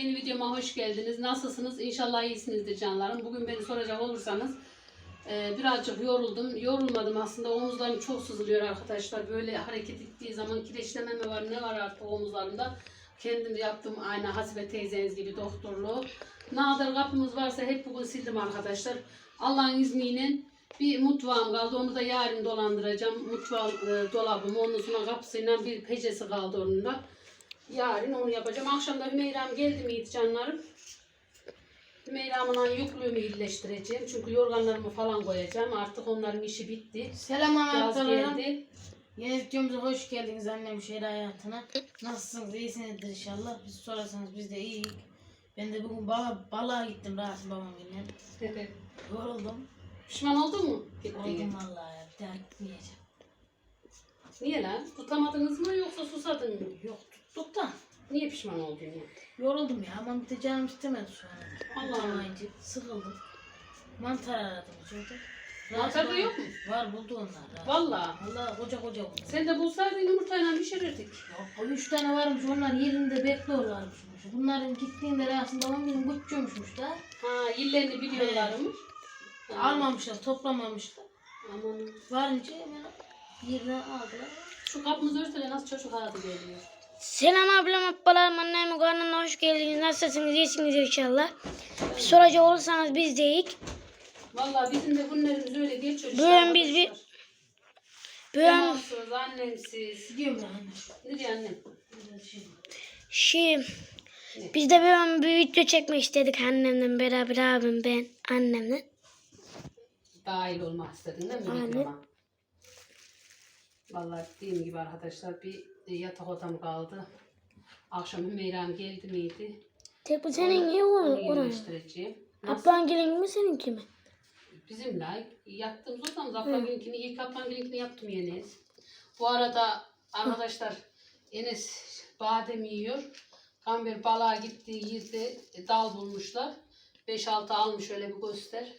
yeni videoma hoş geldiniz. Nasılsınız? İnşallah iyisinizdir canlarım. Bugün beni soracak olursanız e, birazcık yoruldum. Yorulmadım aslında. Omuzlarım çok sızlıyor arkadaşlar. Böyle hareket ettiği zaman kireçleme mi var ne var artık omuzlarımda. Kendim yaptım aynı Hasibe teyzeniz gibi doktorluğu. Nadir kapımız varsa hep bugün sildim arkadaşlar. Allah'ın izniyle bir mutfağım kaldı. Onu da yarın dolandıracağım. Mutfağım, e, dolabım. Onun sonra kapısıyla bir pecesi kaldı onun da. Yarın onu yapacağım. Akşam da Hümeyra'm geldi miydi canlarım? Hümeyra'mla yüklüğümü iyileştireceğim. Çünkü yorganlarımı falan koyacağım. Artık onların işi bitti. Selam Yaz geldi. Yeni videomuza hoş geldiniz annem şehir hayatına. Nasılsınız? İyisinizdir inşallah. Biz sorarsanız biz de iyiyiz. Ben de bugün bala, balığa gittim Rasim babam yine. Yoruldum. Pişman oldun mu? Gittiğin. Oldum vallahi ya. Bir daha gitmeyeceğim. Niye lan? Tutamadınız mı yoksa susadın mı? Yok da. Niye pişman oldun ya? Yoruldum ya de canım istemedi şu an. Allah Allah. Olmayınca sıkıldım. Mantar aradım şurada. Mantar da yok mu? Var buldu onlar. Rasim. Valla. Vallahi koca koca buldu. Sen de bulsaydın yumurtayla pişirirdik. Yok, o üç tane varmış onlar yerinde bekliyorlarmış. Bunların gittiğinde aslında 10 gün bütçüymüşmüş da. Ha illerini biliyorlarmış. Almamışlar, toplamamışlar. Aman. Varınca hemen yerine aldılar. Şu kapımızı örtele nasıl çocuk adı geliyor. Selam ablam, ablalarım, annem, kanalına hoş geldiniz. Nasılsınız, iyisiniz inşallah. Bir soracak olursanız biz de iyiyiz. Valla bizim de günlerimiz öyle geçiyor. işte Bugün biz bir-. Bugün Yamansız, annemsiz. Gidiyorum ben anne. Ne diyor annem? Şey. şey, biz de bugün bir video çekmek istedik annemle beraber, abim, ben, annemle. Dahil olmak istedin değil mi? Aynen. Vallahi dediğim gibi arkadaşlar bir yatak odam kaldı. Akşam Hümeyra'm geldi miydi? Tek bu senin iyi Onu olur. oran. iyileştireceğim. Nasıl? Ablan gelin mi seninki mi? Bizimle yattığımız odamız. Ablamınkini, ilk ablamınkini yaptım Enes. Bu arada arkadaşlar Enes badem yiyor. Kamber balığa gittiği yerde dal bulmuşlar. 5-6 almış öyle bir göster.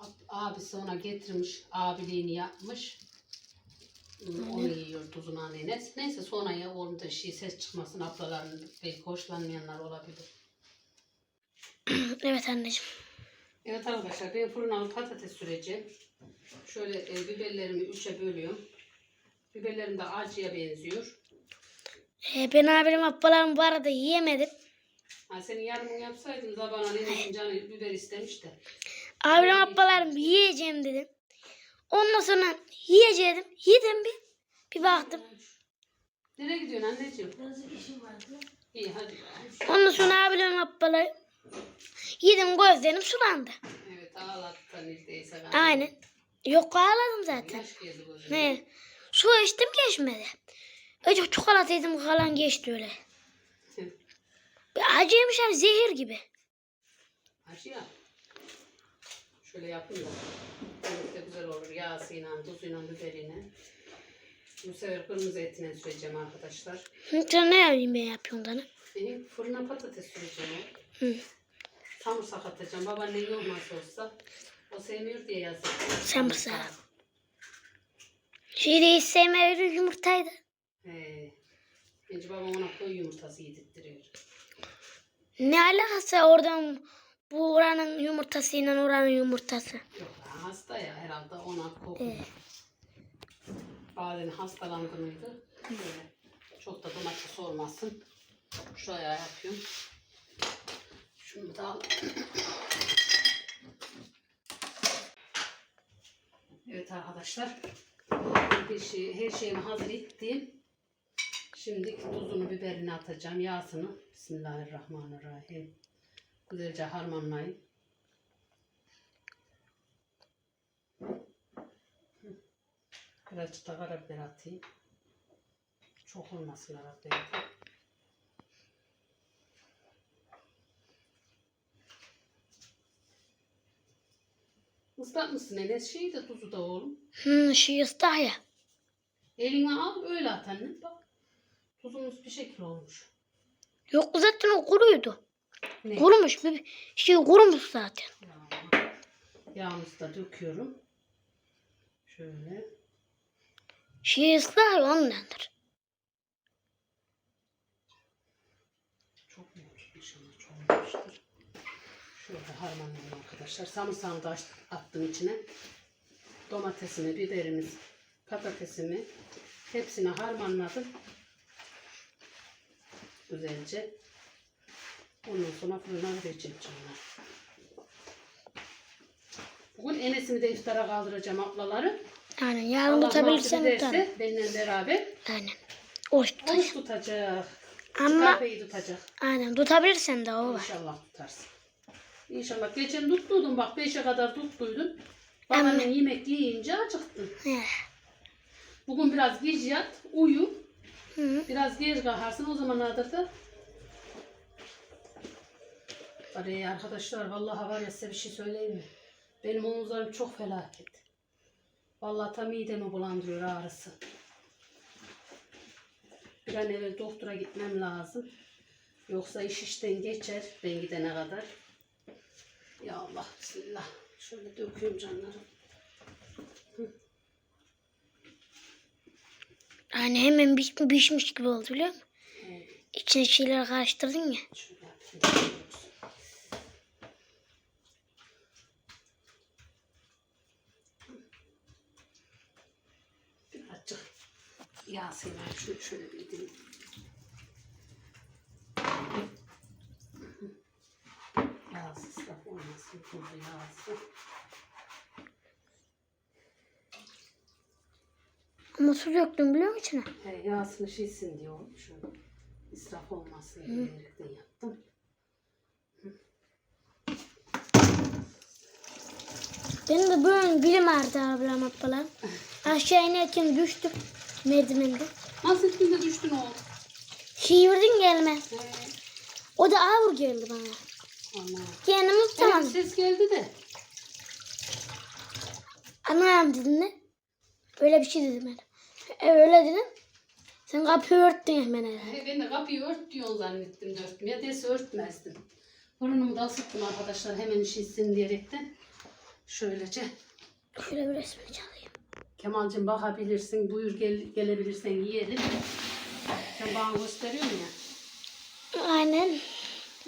Ab- Abisi ona getirmiş. Abiliğini yapmış. Onu yiyor tuzuna Enes. Neyse sonra ya orada şey ses çıkmasın ablaların belki hoşlanmayanlar olabilir. evet anneciğim. Evet arkadaşlar ben fırına patates süreceğim. Şöyle e, biberlerimi üçe bölüyorum. Biberlerim de acıya benziyor. Ee, ben abim, ablalarım bu arada yiyemedim. Ha, senin yarımını yapsaydın da bana nenesin canı biber istemiş de. Abim, ablalarım yiyeceğim dedim. Ondan sonra yiyeceğim. Yedim bir. Bir baktım. Nereye gidiyorsun anneciğim? Biraz işim vardı. İyi hadi. Ondan sonra abim, ablalarım yedim gözlerim sulandı. Evet ağlattı neredeyse. ben. Aynen. Yok ağladım zaten. Ne? Su içtim geçmedi. Önce çikolata yedim kalan geçti öyle. Acıymış hani zehir gibi. Acı ya. Şöyle yapayım da. De güzel olur. Yağsıyla, tuzuyla, biberiyle. Bu sefer kırmızı etine süreceğim arkadaşlar. Sen ne yemeği yapıyorsun Dana? Benim fırına patates süreceğim. Hı. Samırsak atacağım. Babaannen olmazsa olsa. O sevmiyor diye yazdım. Samırsak. Şeyde hiç sevmeyen yumurtaydı. He. Bence babam ona koyu yumurtası yedirttiriyor. Ne alakası oradan bu oranın yumurtasıyla oranın yumurtası. Yok hasta ya herhalde ona kokuyor. Bazen hastalandı mıydı? Böyle. Çok da domates olmasın. Şuraya yapıyorum. Şunu da al. evet arkadaşlar. Bir şey, her şeyimi hazır ettim. Şimdi tuzunu, biberini atacağım. Yağsını. Bismillahirrahmanirrahim. Güzelce harmanlayın. Birazcık da karabiber atayım. Çok olmasın karabiber. Islatmışsın Enes. Şeyi de tuzu da oğlum. Hı, şey ıslak ya. Eline al öyle at anne. Bak. Tuzumuz bir şekil olmuş. Yok zaten o kuruydu. Ne? Kurumuş. Bir şey kurumuş zaten. Yağ- Yağımızı da döküyorum. Şöyle. Şey ıslak ya ondandır. Çok mu? İnşallah çok olmuştur. Şöyle harmanlayayım arkadaşlar. Sarımsağını da attım içine. Domatesimi, biberimiz, patatesimi hepsini harmanladım. Güzelce. Ondan sonra fırına vereceğim canlar. Bugün Enes'imi de iftara kaldıracağım ablaları. Aynen yarın Allah tutabilirsen nasip tutarım. ederse benimle beraber Aynen. Oruç oruç tutacağım. tutacak. Ama Kahveyi tutacak. aynen tutabilirsen de o var. İnşallah tutarsın. İnşallah. Geçen tuttuydum bak 5'e kadar tuttuydum. Babanın yemek yiyince acıktım. He. Bugün biraz geç yat, uyu. Hı hı. Biraz geç kalkarsın o zamanlarda da. Araya arkadaşlar vallahi var ya size bir şey söyleyeyim mi? Benim omuzlarım çok felaket. Vallahi tam midemi bulandırıyor ağrısı. Bir an evvel doktora gitmem lazım. Yoksa iş işten geçer ben gidene kadar. Ya Allah bismillah. Şöyle döküyorum canlarım. Yani hemen piş- pişmiş gibi oldu biliyor musun? Evet. İçine şeyler karıştırdın ya. Şöyle yapayım. Birazcık sevmem. Şunu şöyle bir edeyim. Yağsız da olmasın. Yağsız. Ama su döktüm biliyor musun içine? He, yağsını şişsin diye olmuş. İsraf olmasın diye diyerekten yaptım. Benim de böyle bilim ağrıdı ablam ablalar. Aşağı inerken düştüm merdivende. Nasıl üstünde düştün oğlum? Şiirdin gelme. He, O da ağır geldi bana. Allah. Kendimi Evet, tutamadım. ses geldi de. Anam dedim ne? Öyle bir şey dedim ben. E, öyle dedim. Sen kapıyı örttün hemen herhalde. He, ben de kapıyı ört diyorsun zannettim dörttüm. Ya dese örtmezdim. Burnumu da ısıttım arkadaşlar hemen işitsin diyerekten. Şöylece. Şöyle bir resmi çalayım. Kemal'cim bakabilirsin, buyur gel, gelebilirsen yiyelim. Sen bana gösteriyorsun ya. Aynen.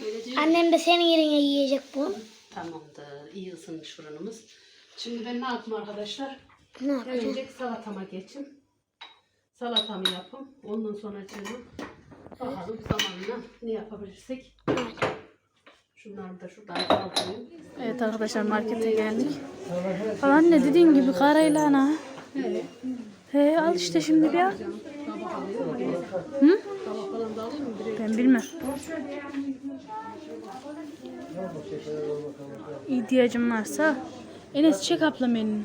Öyle diyor. Annem de senin yerine yiyecek bu. Tamamdır. iyi ısınmış fırınımız. Şimdi ben ne yaptım arkadaşlar? Ne yapacağım? Önce salatama geçin. Salatamı yapın. Ondan sonra canım bakalım zamanla ne yapabilirsek. Aynen. Şunları da şuradan kaldırayım. Evet arkadaşlar markete geldik. Falan ne dediğin gibi karayla ana. Evet. He al işte şimdi bir al. Hı? Ben bilmem. İhtiyacım varsa. Enes çek ablam elini.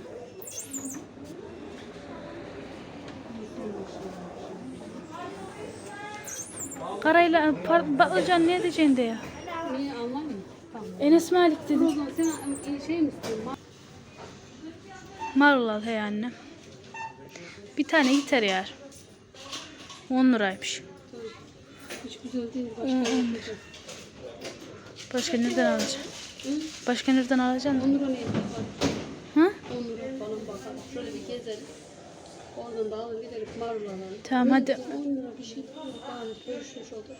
Karayla patlıcan ne edeceksin de ya. Niye anlamıyorum? Tamam. Enes Malik dedim. sen e, şey mi istiyorsun? Marul al he anne. Bir tane yeter ya. 10 liraymış. Hiç güzel değil. Başka nereden alacaksın? Hı? Başka nereden alacaksın? 10 lira neydi? Hı? 10 lira falan bakalım. Şöyle bir gezeriz. Oradan da alır gideriz marul alalım. Tamam hadi. 10 lira bir şey. Gayet görüşmüş olur.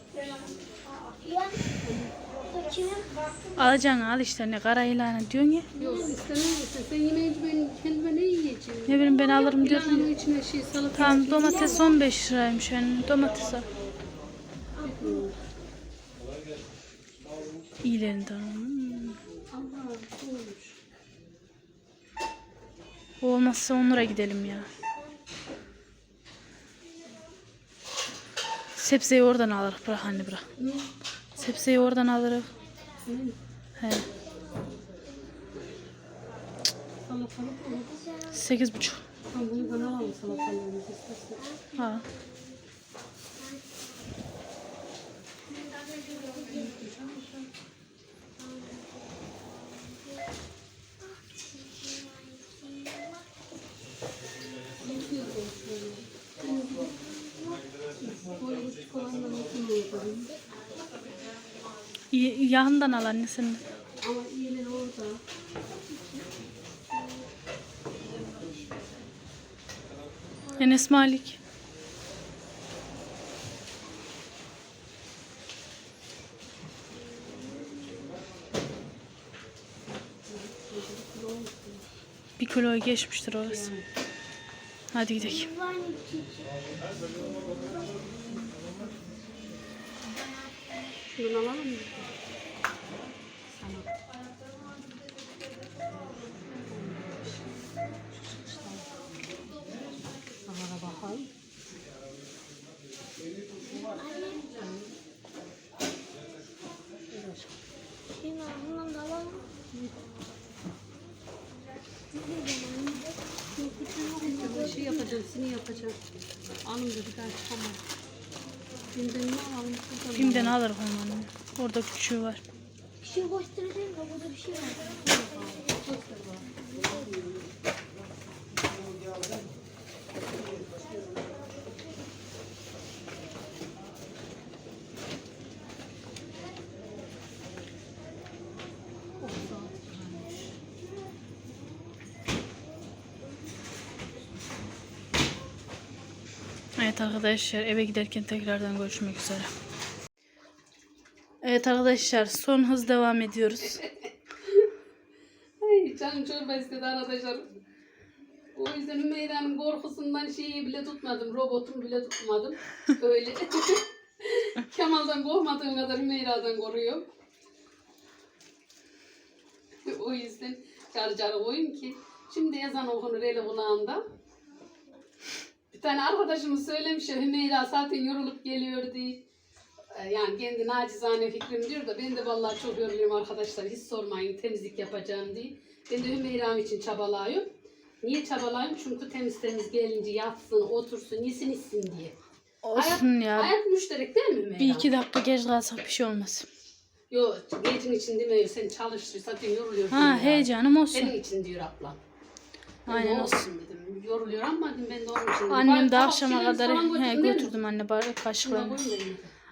Alacaksın al işte ne kara ilanı diyorsun ya. Yok istemem misin? Sen yemeyince ben kendime ne yiyeceğim? Ne bileyim ben alırım diyorum. Pilavın içine şey salata Tamam domates 15 liraymış yani domates al. İyilerinden. Hmm. Allah olmuş. O olmazsa 10 lira gidelim ya. Sebzeyi oradan alırız bırak anne bırak. Ne? Sebzeyi oradan alırız. He. 8 buçuk. Bunu bana alalım salatalığımızı istersen. Ha. Böyle küçük Yanından al annesini. Ama iğne orada. Enes Malik. Bir kiloyu geçmiştir orası. Hadi gidelim. Şunu alalım mı? Şey yapacağım, seni yapacağım. Alın dedi ben çıkamam. Bimden ne alalım? Buradan Bim'den alırım onu. Orada küçüğü var. Bir şey göstereceğim de burada bir şey var. Evet arkadaşlar eve giderken tekrardan görüşmek üzere. Evet arkadaşlar son hız devam ediyoruz. Ay canım çorba istedi arkadaşlar. O yüzden Hümeyra'nın korkusundan şeyi bile tutmadım. Robotumu bile tutmadım. Öyle. Kemal'dan korkmadığım kadar Hümeyra'dan koruyor. o yüzden car koyayım ki. Şimdi ezan okunur eli kulağında. Bir tane arkadaşımız söylemiş ya Hümeyra zaten yorulup geliyor diye. Ee, Yani kendi nacizane fikrim diyor da ben de vallahi çok yoruluyorum arkadaşlar. Hiç sormayın temizlik yapacağım diye. Ben de Hümeyra'm için çabalıyorum. Niye çabalayayım? Çünkü temiz temiz gelince yatsın, otursun, yesin içsin diye. Olsun ya. Hayat müşterek değil mi Hümeyra? Bir iki dakika geç kalsak bir şey olmaz. Yok, gecin için demiyor. Sen çalıştır, zaten yoruluyorsun. Ha ya. heyecanım olsun. Senin için diyor ablam. De Aynen olsun olsun. dedim. Yoruluyor ama dedim ben de onun için. Annem de akşama kadar he, götürdüm anne bari kaşıklarını.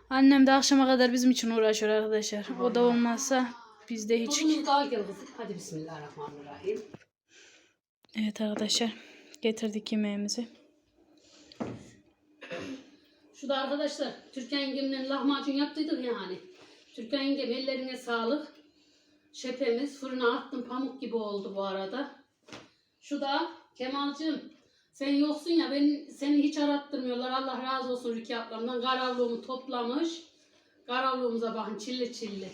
Annem de akşama kadar bizim için uğraşıyor arkadaşlar. O da olmazsa biz de hiç. Tuzumuz daha gel kızım. Hadi bismillahirrahmanirrahim. Evet arkadaşlar getirdik yemeğimizi. Şu da arkadaşlar Türkan yengemle lahmacun yaptıydık ya hani. Türkan yengem ellerine sağlık. Şepemiz fırına attım pamuk gibi oldu bu arada. Şu da Kemal'cığım sen yoksun ya ben seni hiç arattırmıyorlar. Allah razı olsun Rüki ablamdan. Karavluğumu toplamış. Karavluğumuza bakın çilli çilli.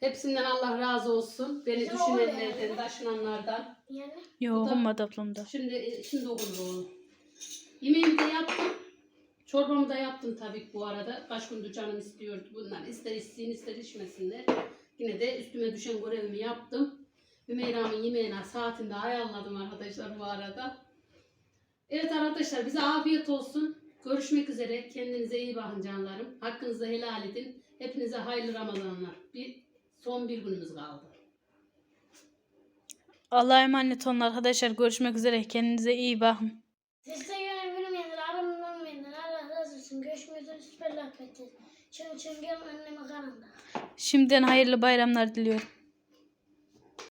Hepsinden Allah razı olsun. Beni düşünenlerden, taşınanlardan. Yani Yo da- olmadı ablamda. Şimdi şimdi okunur oğlum. Yemeğimi de yaptım. Çorbamı da yaptım tabii ki bu arada. Kaç gündür canım istiyordu bundan. İster içsin ister içmesinler. Yine de üstüme düşen görevimi yaptım. Hümeyra'mın yemeğine saatinde ayarladım arkadaşlar bu arada. Evet arkadaşlar bize afiyet olsun. Görüşmek üzere. Kendinize iyi bakın canlarım. Hakkınızı helal edin. Hepinize hayırlı Ramazanlar. Bir, son bir günümüz kaldı. Allah'a emanet olun arkadaşlar. Görüşmek üzere. Kendinize iyi bakın. Size yönelmeyenler, aramın olmayanlar Allah razı olsun. Görüşmek üzere süper lafettir. Çın çın gelin anneme karında. Şimdiden hayırlı bayramlar diliyorum.